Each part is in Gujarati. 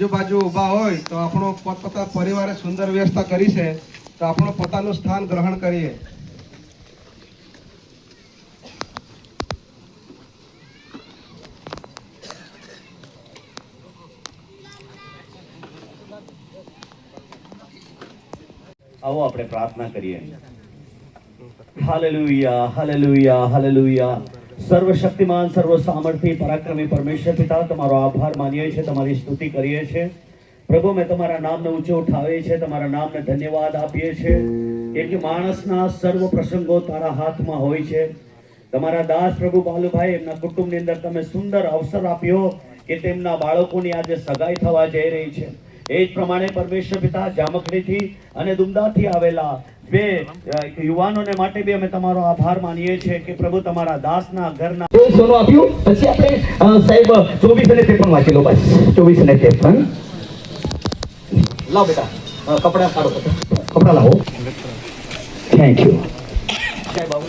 સભા હોય તો આપણો પોતપોતા પરિવારે સુંદર વ્યવસ્થા કરી છે. તો આપણું પોતાનું સ્થાન ગ્રહણ કરીએ. આવો આપણે પ્રાર્થના કરીએ. હાલેલુયા હાલેલુયા હાલેલુયા સર્વશક્તિમાન સર્વ સામર્થ્ય પરાક્રમી પરમેશ્વર પિતા, તમારો આભાર માનીએ છીએ, તમારી સ્તુતિ કરીએ છીએ. પ્રભુ, મેં તમારા નામને ઊંચો ઉઠાવીએ છીએ, તમારા નામને ધન્યવાદ આપીએ છીએ. કેમ માણસના સર્વ પ્રસંગો તારા હાથમાં હોય છે. તમારા દાસ પ્રભુ બાલુભાઈ, એમના કુટુંબની અંદર તમે સુંદર અવસર આપ્યો કે તેમના બાળકોની આજે સગાઈ થવા જઈ રહી છે. એ જ પ્રમાણે પરમેશ્વર પિતા જામખડીથી અને દુમદાથી આવેલા બે યુવાનોને માટે બી અમે તમારો આભાર માનીએ છીએ કે પ્રભુ તમારા દાસના ઘરના એ સોનું આપ્યું. પછી આપણે સાહેબ ચોવીસ અને ત્રેપન વાંચી લો બસ. ચોવીસ અને ત્રેપન. લાવો બેટા કપડા કપડાં કાઢો કપડા લાવો. થેન્ક યુ સાહેબ આવો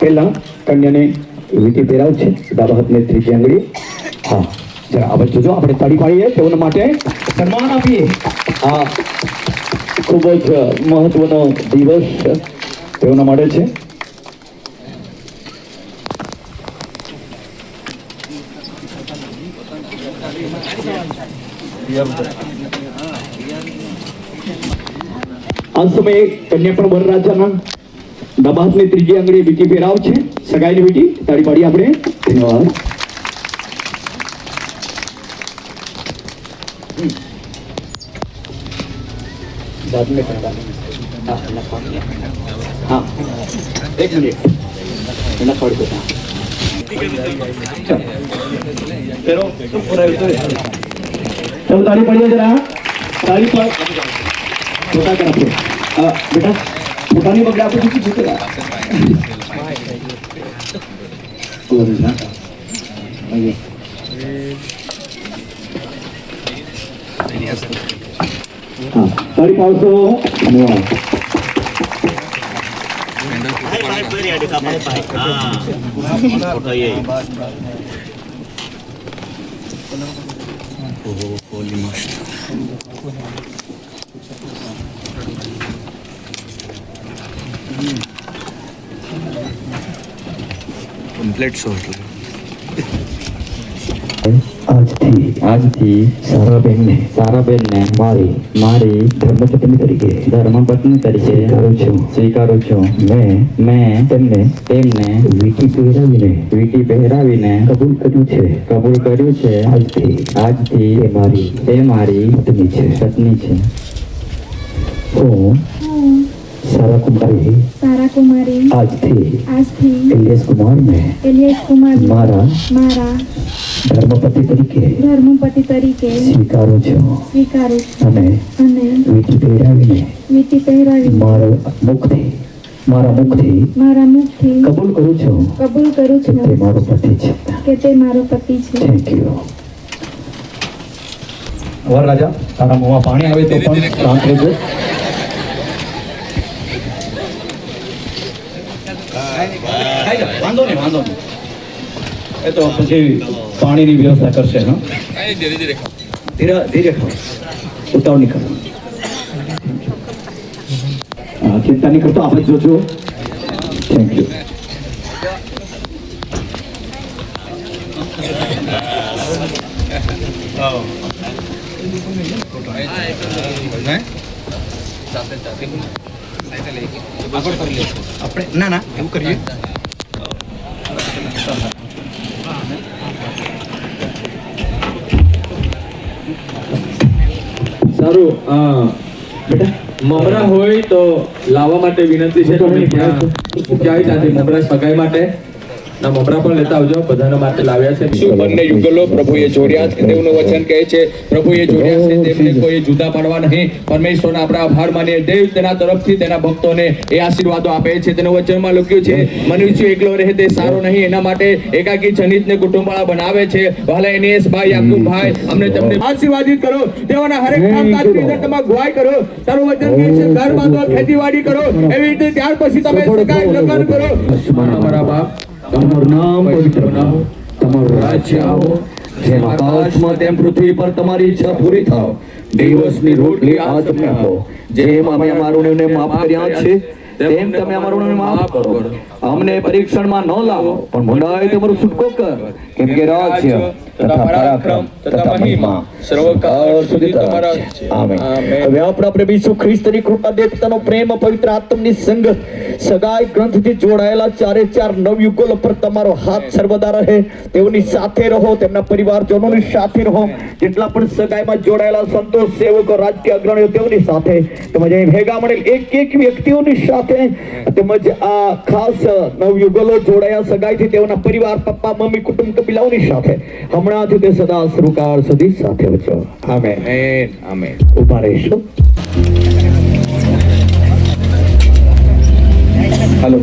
પહેલા કન્યાને વિધિ પહેરાવ છે ડાબા ત્રીજી આંગળી. હા, જરા બાજુ જોજો આપણે તાળી પાડીએ તેઓના માટે સન્માન આપીએ. આ ખૂબ જ મહત્વનો દિવસ તેઓના માટે છે. આ સમયે કન્યા પણ વરરાજાના હાથની ત્રીજી આંગળી બીજી પહેરાવ છે. સગાઈની વીંટી તાળી પાડી આપણે. ધન્યવાદ. હા, એક મિનિટ. એના બેટા તાળી પાડીએ જરા. તાળી પાડ ફોટા કરાવો હા બેટા ફોટાની બગડે આપણે બીજું જોતેલા કોણ ના અહીં. હા તાળી પાડશો ધન્યવાદ કમ્પ્લેટ એટલે આજથી આજથી સારાબેનને સારાબેનને મારી મારી ધર્મપત્ની તરીકે ધર્મપત્ની તરીકે સ્વીકારું છું. સ્વીકારું છું. મેં મેં તેમને તેમને વીટી પહેરાવીને વીટી પહેરાવીને કબૂલ કર્યું છે. કબૂલ કર્યું છે. આજથી આજથી એ મારી, તે મારી પત્ની છે. પત્ની છે. હું સારા કુમારી સારા કુમારી આજથી આજથી ઇલિયાસ કુમારને એલિયસ કુમાર મારા મારા ધર્મપતિ તરીકે ધર્મપતિ તરીકે સ્વીકારું છું સ્વીકારું અને અને વીટી પહેરાવીને વીટી પહેરાવી મારા મુખથી મારા મુખથી મારા મુખથી કબૂલ કરું છું કબૂલ કરું કે તે છું મારો પતિ છે. કે તે મારો પતિ છે. થેન્ક યુ વર રાજા તારા મોંમાં પાણી આવે તો પણ શાંત રહેજો. વાંધો નહીં વાંધો નહીં. એ તો પછી પાણીની વ્યવસ્થા કરશે, હા? ધીરે ધીરે ખાવ ઉતાવળ નહીં કરો ચિંતા નહીં કરતો, આપણે જોજો. થેન્ક યુ આપણે ના ના, એવું કરીએ. સારું બેટા મમરા હોય તો લાવવા માટે વિનંતી છે તમે મમરા સગાઈ માટે? ના મમરા પણ લેતા આવજો બધાના માટે લાવ્યા છે. શું બંને યુગલો પ્રભુએ જોડ્યા છે? તેવું વચન કહે છે પ્રભુએ જોડ્યા છે તેમને કોઈ જુદા પાડવા નહીં. પરમેશ્વરનો આપણે આભાર માનીએ. દેવ તેના તરફથી તેના ભક્તોને એ આશીર્વાદો આપે છે. તેનું વચનમાં લખ્યું છે મનુષ્ય એકલો રહે તે સારો નહીં. એના માટે એકાકી જનિતને કુટુંબવાળા બનાવે છે. ભલે એનેસ ભાઈ યાકુબ ભાઈ અમને તમને આશીર્વાદિત કરો. તેઓના હરેક કામકાજની અંદર તમે ગુવાઈ કરો. તારું વચન કહે છે ઘર બાંધો ખેતીવાડી કરો. એવી રીતે ત્યાર પછી તમે સગાઈ લગ્ન કરો. અમારા બાપ તમારું નામ પવિત્ર બનાવો તમારું રાજ્ય આવો. જેમ આકાશમાં તેમ પૃથ્વી પર તમારી ઈચ્છા પૂરી થાવ દિવસની રોટલી આજ અમને આપો જેમ અમે અમારું માફ કર્યા છે તેમ તમે અમારું માફ કરો. અમને પરીક્ષણમાં ન લાવો પણ મુંડાય તમારું છૂટકો કર. કેમ કે રાજ્ય તથા પરાક્રમ તથા મહિમા સર્વકાળ સુધી તમારા આમેન. હવે આપણા પ્રભુ ઈસુ ખ્રિસ્તની કૃપા દેવતાનો પ્રેમ પવિત્ર આત્મની સંગત સગાઈ ગ્રંથથી જોડાયેલા ચારે ચાર નવયુગલો પર તમારો હાથ સર્વદા રહે. તેઓની સાથે રહો તેમના પરિવારજનોની સાથે રહો. જેટલા પણ સગાઈમાં જોડાયેલા સંતો સેવકો રાજકીય અગ્રણીઓ તેઓની સાથે. તેમજ અહીં ભેગા મળેલ એક એક વ્યક્તિઓની સાથે. તેમજ આ ખાસ નવયુગલો જોડાયા સગાઈથી તેઓના પરિવાર પપ્પા મમ્મી કુટુંબ કબીલાઓની સાથે. હમણાંથી તે સદા શ્રુકાળ સુધી સાથે વચ્ચો આમેન. આમેન. આમેન. ઊભા રહીશું. હાલો.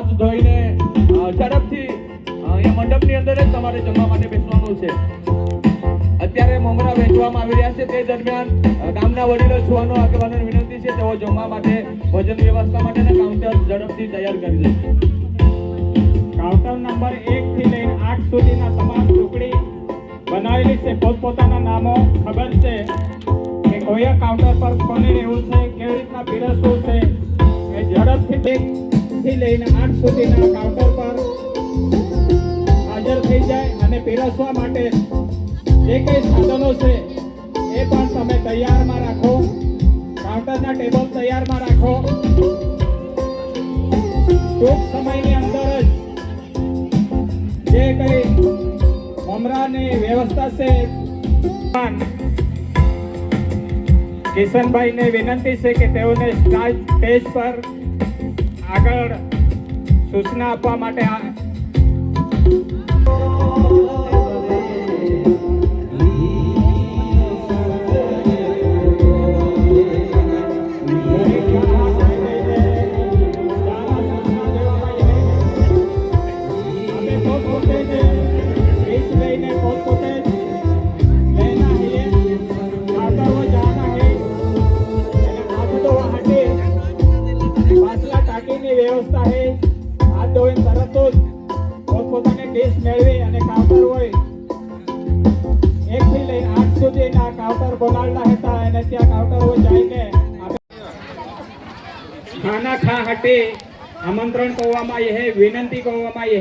હાથ ધોઈને ઝડપથી અહીંયા મંડપની અંદર જ તમારે જમવા માટે બેસવાનું છે. અત્યારે મમરા વેચવામાં આવી રહ્યા છે. તે દરમિયાન ગામના વડીલો જુવાનો આગેવાનો વિનંતી છે, તેઓ જમવા માટે ભોજન વ્યવસ્થા માટેના કાઉન્ટર ઝડપથી તૈયાર કરી દે કાઉન્ટર નંબર એક થી લઈને આઠ સુધીના તમામ ટુકડી બનાવેલી છે. પોતપોતાના નામો ખબર છે કે કોયા કાઉન્ટર પર કોને રહેવું છે, કેવી રીતના પીરસવું છે, એ ઝડપથી થી લઈને આઠ સુધીના કાઉન્ટર પર હાજર થઈ જાય અને પીરસવા માટે જે કંઈ સાધનો છે, એ પણ તમે તૈયારમાં રાખો. કાઉન્ટરના ટેબલ તૈયારમાં રાખો. ટૂંક સમયની અંદર જ જે કઈ મમરાની વ્યવસ્થા છે કિશનભાઈને વિનંતી છે કે તેઓને સ્ટેજ પર આગળ સૂચના આપવા માટે મેળવી અને કાઉન્ટર હોય. એક થી લઈને આઠ સુધીના કાઉન્ટર બોલાવેલા હતા અને ત્યાં હોય જઈને ખાના ખા હટે આમંત્રણ કહેવામાં હે વિનંતી કરવામાં આવી